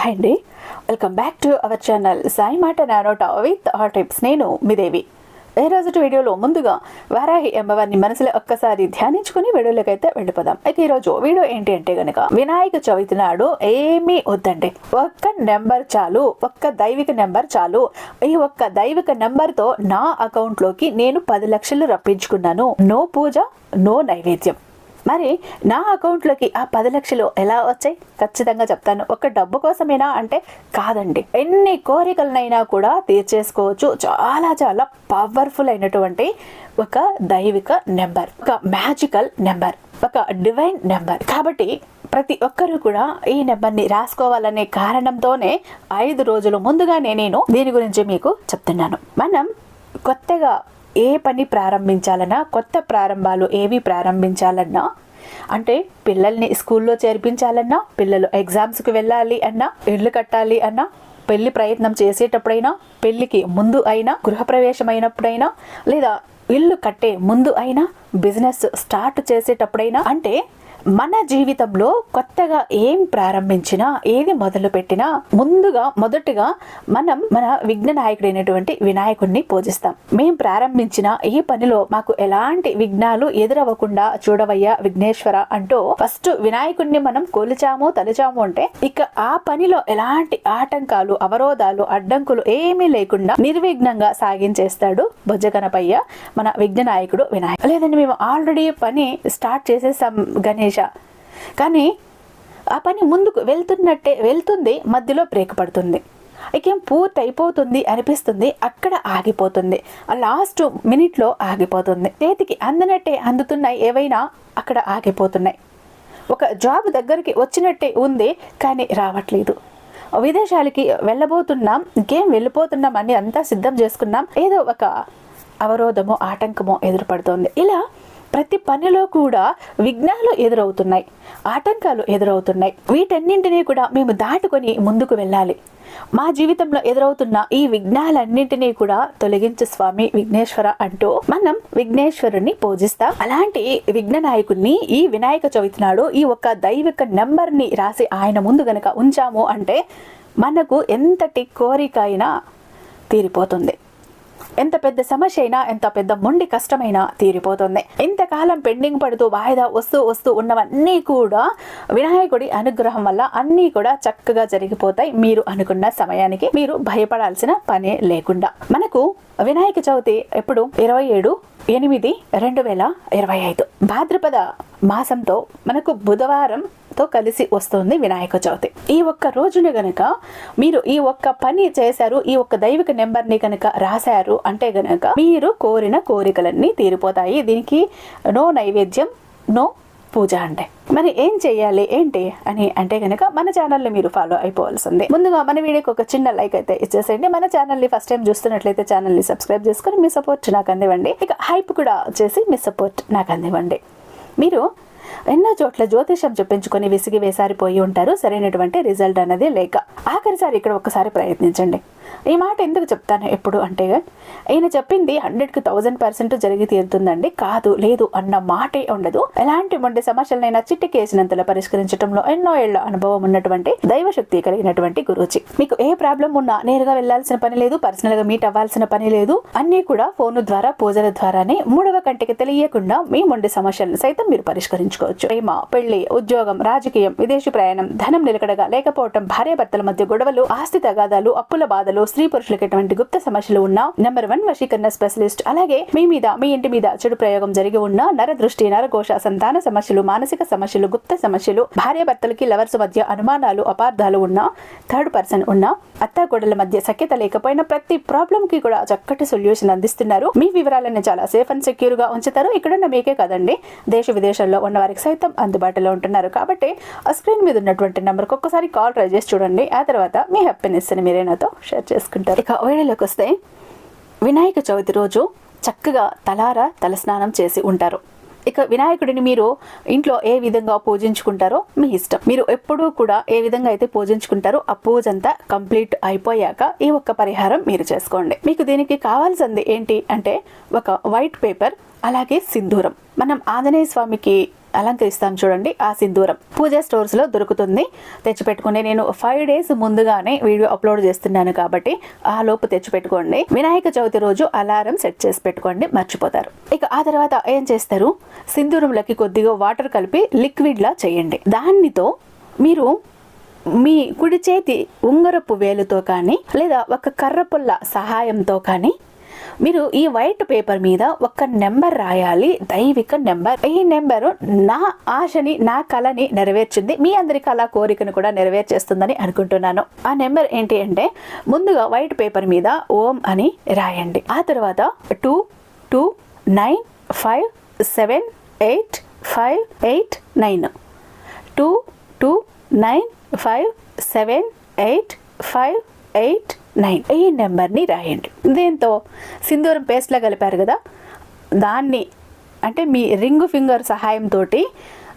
Hi అండి welcome back to our channel Sai మాట నానోట విత్ ఆర్ టిప్స్ నేను మీదేవి ఏ ఈ రోజు వీడియోలో ముందుగా వారాహి అమ్మవారిని మనసులో ఒక్కసారి ధ్యానించుకుని వీడియోలోకి అయితే వెళ్ళిపోదాం. అయితే ఈరోజు వీడియో ఏంటి అంటే గనక వినాయక చవితి నాడు ఏమీ వద్దండి. ఒక్క నెంబర్ చాలు. ఒక్క దైవిక నెంబర్ చాలు. ఈ ఒక్క దైవిక నెంబర్తో నా అకౌంట్లోకి నేను పది లక్షలు రప్పించుకున్నాను. నో పూజ నో నైవేద్యం. మరి నా అకౌంట్లోకి ఆ పది లక్షలు ఎలా వచ్చాయి? ఖచ్చితంగా చెప్తాను. ఒక డబ్బు కోసమేనా అంటే కాదండి. ఎన్ని కోరికలనైనా కూడా తీర్చేసుకోవచ్చు. చాలా చాలా పవర్ఫుల్ అయినటువంటి ఒక దైవిక నెంబర్ ఒక మ్యాజికల్ నెంబర్ ఒక డివైన్ నెంబర్ కాబట్టి ప్రతి ఒక్కరూ కూడా ఈ నెంబర్ని రాసుకోవాలనే కారణంతోనే ఐదు రోజుల ముందుగానే నేను దీని గురించి మీకు చెప్తున్నాను. మనం కొత్తగా ఏ పని ప్రారంభించాలన్నా కొత్త ప్రారంభాలు ఏవి ప్రారంభించాలన్నా అంటే పిల్లల్ని స్కూల్లో చేర్పించాలన్నా పిల్లలు ఎగ్జామ్స్కి వెళ్ళాలి అన్నా ఇల్లు కట్టాలి అన్నా పెళ్ళి ప్రయత్నం చేసేటప్పుడైనా పెళ్ళికి ముందు అయినా గృహప్రవేశం అయినప్పుడైనా లేదా ఇల్లు కట్టే ముందు అయినా బిజినెస్ స్టార్ట్ చేసేటప్పుడైనా అంటే మన జీవితంలో కొత్తగా ఏం ప్రారంభించినా ఏది మొదలు పెట్టినా ముందుగా మొదటగా మనం మన విఘ్న నాయకుడైనటువంటి వినాయకుడిని పూజిస్తాం. మేము ప్రారంభించిన ఈ పనిలో మాకు ఎలాంటి విఘ్నాలు ఎదురవ్వకుండా చూడవయ్యా విఘ్నేశ్వర అంటూ ఫస్ట్ వినాయకుడిని మనం కొలిచాము తలిచాము అంటే ఇక ఆ పనిలో ఎలాంటి ఆటంకాలు అవరోధాలు అడ్డంకులు ఏమీ లేకుండా నిర్విఘ్నంగా సాగించేస్తాడు బొజ్జగనపయ్య మన విఘ్న నాయకుడు వినాయకుడు. లేదండి మేము ఆల్రెడీ పని స్టార్ట్ చేసేసాం గణేష్ కానీ ఆ పని ముందుకు వెళ్తున్నట్టే వెళ్తుంది మధ్యలో బ్రేక్ పడుతుంది. ఇకేం పూర్తి అయిపోతుంది అనిపిస్తుంది అక్కడ ఆగిపోతుంది. ఆ లాస్ట్ మినిట్లో ఆగిపోతుంది. చేతికి అందనట్టే అందుతున్నాయి ఏవైనా అక్కడ ఆగిపోతున్నాయి. ఒక జాబ్ దగ్గరికి వచ్చినట్టే ఉంది కానీ రావట్లేదు. విదేశాలకి వెళ్ళబోతున్నాం ఇంకేం వెళ్ళిపోతున్నాం అని అంతా సిద్ధం చేసుకున్నాం. ఏదో ఒక అవరోధమో ఆటంకమో ఎదురుపడుతోంది. ఇలా ప్రతి పనిలో కూడా విఘ్నాలు ఎదురవుతున్నాయి ఆటంకాలు ఎదురవుతున్నాయి. వీటన్నింటినీ కూడా మేము దాటుకొని ముందుకు వెళ్ళాలి. మా జీవితంలో ఎదురవుతున్న ఈ విఘ్నాలన్నింటినీ కూడా తొలగించు స్వామి విఘ్నేశ్వర అంటూ మనం విఘ్నేశ్వరుని పూజిస్తాం. అలాంటి విఘ్న నాయకుడిని ఈ వినాయక చవితి నాడు ఈ ఒక్క దైవిక నెంబర్ని రాసి ఆయన ముందు గనక ఉంచాము అంటే మనకు ఎంతటి కోరిక అయినా తీరిపోతుంది. ఎంత పెద్ద సమస్య అయినా ఎంత పెద్ద మొండి కష్టమైనా తీరిపోతుంది. ఇంతకాలం పెండింగ్ పడుతూ వాయిదా వస్తూ వస్తూ ఉన్నవన్నీ కూడా వినాయకుడి అనుగ్రహం వల్ల అన్నీ కూడా చక్కగా జరిగిపోతాయి. మీరు అనుకున్న సమయానికి మీరు భయపడాల్సిన పనే లేకుండా. మనకు వినాయక చవితి ఎప్పుడు? ఇరవై ఏడు ఎనిమిది రెండు వేల ఇరవై ఐదు. భాద్రపద మాసంతో మనకు బుధవారం బుధవారంతో కలిసి వస్తుంది వినాయక చవితి. ఈ ఒక్క రోజున గనక మీరు ఈ ఒక్క పని చేశారు ఈ ఒక్క దైవిక నెంబర్ని కనుక రాశారు అంటే గనక మీరు కోరిన కోరికలన్నీ తీరిపోతాయి. దీనికి నో నైవేద్యం నో పూజ అంటే. మరి ఏం చేయాలి ఏంటి అని అంటే కనుక మన ఛానల్ని మీరు ఫాలో అయిపోవాల్సింది. ముందుగా మన వీడియోకి ఒక చిన్న లైక్ అయితే ఇచ్చేసేయండి. మన ఛానల్ని ఫస్ట్ టైం చూస్తున్నట్లయితే ఛానల్ని సబ్స్క్రైబ్ చేసుకొని మీ సపోర్ట్ నాకు అందివ్వండి. ఇక హైప్ కూడా చేసి మీ సపోర్ట్ నాకు అందివ్వండి. మీరు ఎన్నో చోట్ల జ్యోతిషం చెప్పించుకొని విసిగి వేసారిపోయి ఉంటారు. సరైనటువంటి రిజల్ట్ అనేది లేక ఆఖరిసారి ఇక్కడ ఒకసారి ప్రయత్నించండి. ఈ మాట ఎందుకు చెప్తాను ఎప్పుడు అంటే ఈయన చెప్పింది హండ్రెడ్కి థౌజండ్ పర్సెంట్ జరిగి తీరుతుందండి. కాదు లేదు అన్న మాటే ఉండదు. ఎలాంటి మొండి సమస్యలనైనా చిట్టికేసినంతలో పరిష్కరించడంలో ఎన్నో ఏళ్ళ అనుభవం ఉన్నటువంటి దైవశక్తి కలిగినటువంటి గురూజీ. మీకు ఏ ప్రాబ్లం ఉన్నా నేరుగా వెళ్ళాల్సిన పని లేదు పర్సనల్గా మీట్ అవ్వాల్సిన పని లేదు. అన్ని కూడా ఫోన్ ద్వారా పూజల ద్వారానే మూడవ కంటికి తెలియకుండా మీ మొండి సమస్యలను సైతం మీరు పరిష్కరించుకోవచ్చు. ప్రేమ పెళ్ళి ఉద్యోగం రాజకీయం విదేశీ ప్రయాణం ధనం నిలకడగా లేకపోవటం భార్యాభర్తల మధ్య గొడవలు ఆస్తి తగాదాలు అప్పుల బాధలు స్త్రీ పురుషులకు ఎటువంటి గుప్త సమస్యలు ఉన్నా నెంబర్ వన్ వశీకరణ స్పెషలిస్ట్ అలాగే మీ మీద మీ ఇంటి మీద చెడు ప్రయోగం జరిగి ఉన్న నర దృష్టి నరకోశ సంతాన సమస్యలు మానసిక సమస్యలు గుప్త సమస్యలు భార్యాభర్తలకి లవర్స్ మధ్య అనుమానాలు అపార్థాలు ఉన్న థర్డ్ పర్సన్ ఉన్న అత్తాగోడల మధ్య సఖ్యత లేకపోయినా ప్రతి ప్రాబ్లం కి కూడా చక్కటి సొల్యూషన్ అందిస్తున్నారు. మీ వివరాలను చాలా సేఫ్ అండ్ సెక్యూర్గా ఉంచుతారు. ఇక్కడున్న మీకే కదండి దేశ విదేశాల్లో ఉన్న వారికి సైతం అందుబాటులో ఉంటున్నారు. కాబట్టి ఆ స్క్రీన్ మీద ఉన్నటువంటి నెంబర్కి ఒక్కసారి కాల్ ట్రై చేసి చూడండి. ఆ తర్వాత మీ హ్యాపీనెస్ అని మీరే నాతో షేర్ చేసుకుంటారు. ఇక వీడియోలోకి వస్తే వినాయక చవితి రోజు చక్కగా తలారా తలస్నానం చేసి ఉంటారు. ఇక వినాయకుడిని మీరు ఇంట్లో ఏ విధంగా పూజించుకుంటారో మీ ఇష్టం. మీరు ఎప్పుడూ కూడా ఏ విధంగా అయితే పూజించుకుంటారో ఆ పూజ అంతా కంప్లీట్ అయిపోయాక ఈ ఒక్క పరిహారం మీరు చేసుకోండి. మీకు దీనికి కావాల్సింది ఏంటి అంటే ఒక వైట్ పేపర్ అలాగే సింధూరం. మనం ఆంజనేయ స్వామికి అలంకరిస్తాం చూడండి ఆ సింధూరం పూజ స్టోర్స్లో దొరుకుతుంది. తెచ్చిపెట్టుకుని నేను ఫైవ్ డేస్ ముందుగానే వీడియో అప్లోడ్ చేస్తున్నాను కాబట్టి ఆ లోపు తెచ్చిపెట్టుకోండి. వినాయక చవితి రోజు అలారం సెట్ చేసి పెట్టుకోండి మర్చిపోతారు. ఇక ఆ తర్వాత ఏం చేస్తారు? సింధూరంలోకి కొద్దిగా వాటర్ కలిపి లిక్విడ్ లా చేయండి. దానితో మీరు మీ కుడి చేతి ఉంగరపు వేలుతో కానీ లేదా ఒక కర్ర పుల్ల సహాయంతో కానీ మీరు ఈ వైట్ పేపర్ మీద ఒక నెంబర్ రాయాలి దైవిక నెంబర్ ఈ నెంబర్ నా ఆశని నా కళని నెరవేర్చింది మీ అందరి కళ కోరికను కూడా నెరవేర్చేస్తుందని అనుకుంటున్నాను. ఆ నెంబర్ ఏంటి అంటే ముందుగా వైట్ పేపర్ మీద ఓం అని రాయండి. ఆ తర్వాత two two nine five seven eight five eight nine two two nine five seven eight five eight nine ఈ నెంబర్ని రాయండి. దీంతో? సింధూరం పేస్ట్లో కలిపారు కదా? దాన్ని అంటే మీ రింగ్ ఫింగర్ సహాయంతో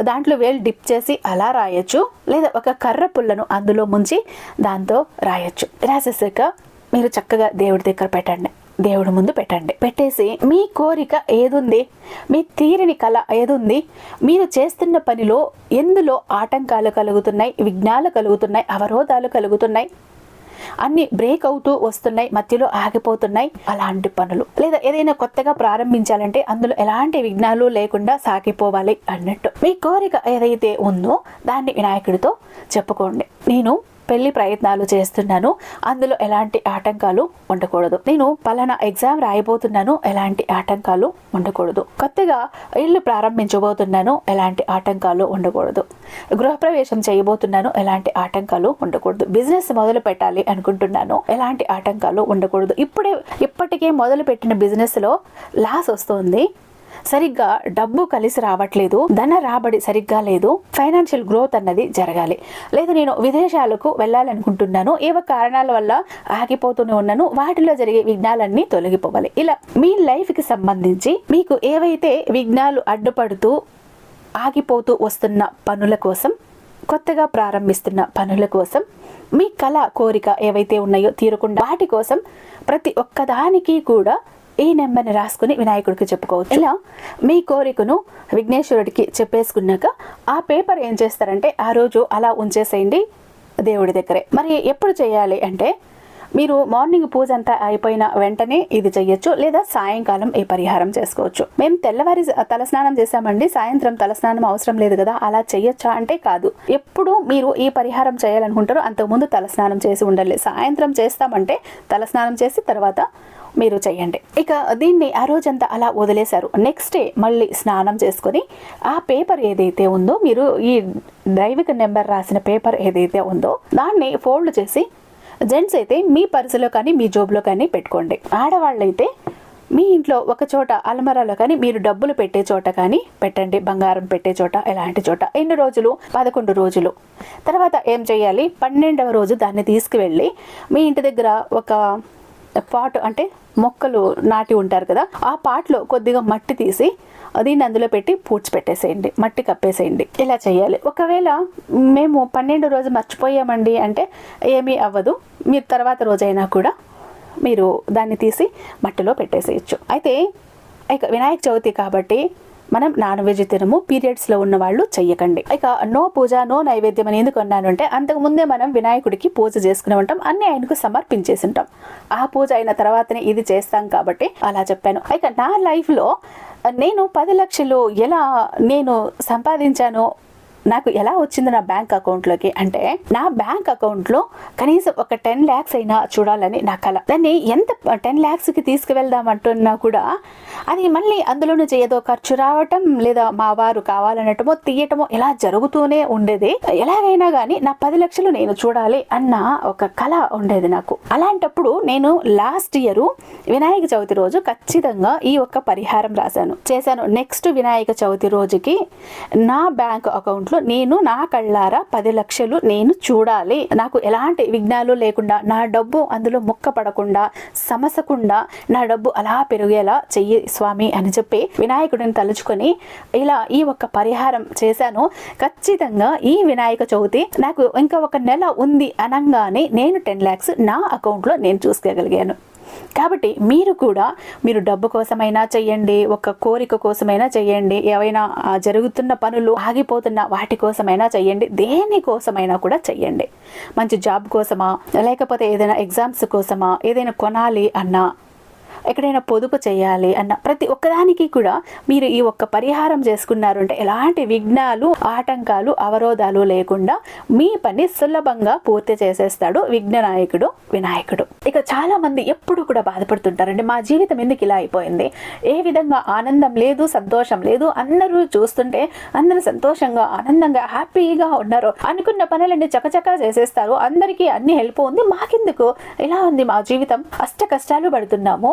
దాంట్లో వేలు డిప్ చేసి అలా రాయొచ్చు. లేదా ఒక కర్ర పుల్లను అందులో ముంచి దాంతో రాయొచ్చు. రాసేసాక మీరు చక్కగా దేవుడి దగ్గర పెట్టండి. దేవుడి ముందు పెట్టండి. పెట్టేసి మీ కోరిక ఏదుంది? మీ తీరిని కళ ఏదుంది? మీరు చేస్తున్న పనిలో ఎందులో ఆటంకాలు కలుగుతున్నాయి? విఘ్నాలు కలుగుతున్నాయి? అవరోధాలు కలుగుతున్నాయి? అన్ని బ్రేక్ అవుతూ వస్తున్నాయి మధ్యలో ఆగిపోతున్నాయి అలాంటి పనులు. లేదా ఏదైనా కొత్తగా ప్రారంభించాలంటే అందులో ఎలాంటి విఘ్నాలు లేకుండా సాగిపోవాలి అన్నట్టు. మీ కోరిక ఏదైతే ఉందో దాన్ని వినాయకుడితో చెప్పుకోండి. నేను పెళ్ళి ప్రయత్నాలు చేస్తున్నాను. అందులో ఎలాంటి ఆటంకాలు ఉండకూడదు. నేను పలానా ఎగ్జామ్ రాయబోతున్నాను. ఎలాంటి ఆటంకాలు ఉండకూడదు. కొత్తగా ఇల్లు ప్రారంభించబోతున్నాను. ఎలాంటి ఆటంకాలు ఉండకూడదు. గృహప్రవేశం చేయబోతున్నాను. ఎలాంటి ఆటంకాలు ఉండకూడదు. బిజినెస్ మొదలు పెట్టాలి అనుకుంటున్నాను. ఎలాంటి ఆటంకాలు ఉండకూడదు. ఇప్పుడే ఇప్పటికే మొదలు పెట్టిన బిజినెస్లో లాస్ వస్తుంది. సరిగ్గా డబ్బు కలిసి రావట్లేదు ధన రాబడి సరిగ్గా లేదు ఫైనాన్షియల్ గ్రోత్ అన్నది జరగాలి. లేదా నేను విదేశాలకు వెళ్ళాలనుకుంటున్నాను ఏవో కారణాల వల్ల ఆగిపోతూనే ఉన్నాను వాటిలో జరిగే విఘ్నాలన్నీ తొలగిపోవాలి. ఇలా మీ లైఫ్కి సంబంధించి మీకు ఏవైతే విఘ్నాలు అడ్డుపడుతూ ఆగిపోతూ వస్తున్న పనుల కోసం కొత్తగా ప్రారంభిస్తున్న పనుల కోసం మీ కళ కోరిక ఏవైతే ఉన్నాయో తీరకుండా వాటి కోసం ప్రతి ఒక్కదానికి కూడా ఈ నెంబర్ని రాసుకుని వినాయకుడికి చెప్పుకోవచ్చు. ఇలా మీ కోరికను విఘ్నేశ్వరుడికి చెప్పేసుకున్నాక ఆ పేపర్ ఏం చేస్తారంటే ఆ రోజు అలా ఉంచేసేయండి దేవుడి దగ్గరే. మరి ఎప్పుడు చేయాలి అంటే మీరు మార్నింగ్ పూజ అంతా అయిపోయిన వెంటనే ఇది చెయ్యొచ్చు లేదా సాయంకాలం ఈ పరిహారం చేసుకోవచ్చు. మేము తెల్లవారి తలస్నానం చేసామండి సాయంత్రం తలస్నానం అవసరం లేదు కదా అలా చెయ్యొచ్చా అంటే కాదు. ఎప్పుడు మీరు ఈ పరిహారం చేయాలనుకుంటారో అంతకుముందు తలస్నానం చేసి ఉండాలి సాయంత్రం చేస్తామంటే తలస్నానం చేసి తర్వాత మీరు చేయండి ఇక దీన్ని ఆ రోజంతా అలా వదిలేశారు. నెక్స్ట్ డే మళ్ళీ స్నానం చేసుకొని ఆ పేపర్ ఏదైతే ఉందో మీరు ఈ దైవిక నెంబర్ రాసిన పేపర్ ఏదైతే ఉందో దాన్ని ఫోల్డ్ చేసి జెంట్స్ అయితే మీ పర్సులో కానీ మీ జోబులో కానీ పెట్టుకోండి. ఆడవాళ్ళైతే మీ ఇంట్లో ఒక చోట అలమరాలో కానీ మీరు డబ్బులు పెట్టే చోట కానీ పెట్టండి. బంగారం పెట్టే చోట ఎలాంటి చోట. ఎన్ని రోజులు? పదకొండు రోజులు. తర్వాత ఏం చేయాలి? పన్నెండవ రోజు దాన్ని తీసుకువెళ్ళి మీ ఇంటి దగ్గర ఒక పాట్ అంటే మొక్కలు నాటి ఉంటారు కదా ఆ పాట్లో కొద్దిగా మట్టి తీసి దీన్ని అందులో పెట్టి పూడ్చి పెట్టేసేయండి మట్టి కప్పేసేయండి. ఇలా చేయాలి. ఒకవేళ మేము పన్నెండు రోజు మర్చిపోయామండి అంటే ఏమీ అవ్వదు. మీరు తర్వాత రోజైనా కూడా మీరు దాన్ని తీసి మట్టిలో పెట్టేసేయచ్చు. అయితే ఇక వినాయక చవితి కాబట్టి మనం నాన్ వెజ్ తినము పీరియడ్స్లో ఉన్న వాళ్ళు చెయ్యకండి. ఇక నో పూజ నో నైవేద్యం అని ఎందుకు అన్నాను అంటే అంతకు ముందే మనం వినాయకుడికి పూజ చేసుకుని ఉంటాం అన్ని ఆయనకు సమర్పించేసి ఉంటాం ఆ పూజ అయిన తర్వాతనే ఇది చేస్తాం కాబట్టి అలా చెప్పాను. ఇక నా లైఫ్లో నేను పది లక్షలు ఎలా నేను సంపాదించానో నాకు ఎలా వచ్చింది నా బ్యాంక్ అకౌంట్లోకి అంటే నా బ్యాంక్ అకౌంట్లో కనీసం ఒక టెన్ ల్యాక్స్ అయినా చూడాలని నా కళ దాన్ని ఎంత టెన్ ల్యాక్స్కి తీసుకువెళ్దామంటున్నా కూడా అది మళ్ళీ అందులో నుంచి ఏదో ఖర్చు రావటం లేదా మా వారు కావాలనటమో తీయటమో ఇలా జరుగుతూనే ఉండేది. ఎలాగైనా కానీ నా పది లక్షలు నేను చూడాలి అన్న ఒక కళ ఉండేది నాకు. అలాంటప్పుడు నేను లాస్ట్ ఇయర్ వినాయక చవితి రోజు ఖచ్చితంగా ఈ ఒక్క పరిహారం రాశాను. చేశాను. నెక్స్ట్ వినాయక చవితి రోజుకి నా బ్యాంక్ అకౌంట్లో నేను నా కళ్ళారా పది లక్షలు నేను చూడాలి. నాకు ఎలాంటి విఘ్నాలు లేకుండా నా డబ్బు అందులో ముక్క పడకుండా సమసకుండా నా డబ్బు అలా పెరిగేలా చెయ్యి స్వామి అని చెప్పి వినాయకుడిని తలుచుకొని ఇలా ఈ ఒక్క పరిహారం చేశాను. ఖచ్చితంగా ఈ వినాయక చవితి నాకు ఇంకా ఒక నెల ఉంది అనగానే నేను టెన్ ల్యాక్స్ నా అకౌంట్లో నేను చూసుకోగలిగాను. కాబట్టి మీరు కూడా మీరు డబ్బు కోసమైనా చెయ్యండి ఒక కోరిక కోసమైనా చెయ్యండి ఏవైనా జరుగుతున్న పనులు ఆగిపోతున్న వాటి కోసమైనా చెయ్యండి దేని కోసమైనా కూడా చెయ్యండి. మంచి జాబ్ కోసమా లేకపోతే ఏదైనా ఎగ్జామ్స్ కోసమా ఏదైనా కొనాలి అన్నా ఎక్కడైనా పొదుపు చేయాలి అన్న ప్రతి ఒక్కదానికి కూడా మీరు ఈ ఒక్క పరిహారం చేసుకున్నారు అంటే ఎలాంటి విఘ్నాలు ఆటంకాలు అవరోధాలు లేకుండా మీ పని సులభంగా పూర్తి చేసేస్తాడు విఘ్ననాయకుడు వినాయకుడు. ఇక చాలా మంది ఎప్పుడు కూడా బాధపడుతుంటారండి మా జీవితం ఎందుకు ఇలా అయిపోయింది? ఏ విధంగా ఆనందం లేదు సంతోషం లేదు అందరూ చూస్తుంటే అందరూ సంతోషంగా ఆనందంగా హ్యాపీగా ఉన్నారు అనుకున్న పనులన్నీ చకచకా చేసేస్తారు. అందరికీ అన్ని హెల్ప్ ఉంది మాకెందుకు? ఇలా ఉంది మా జీవితం? అష్ట కష్టాలు పడుతున్నాము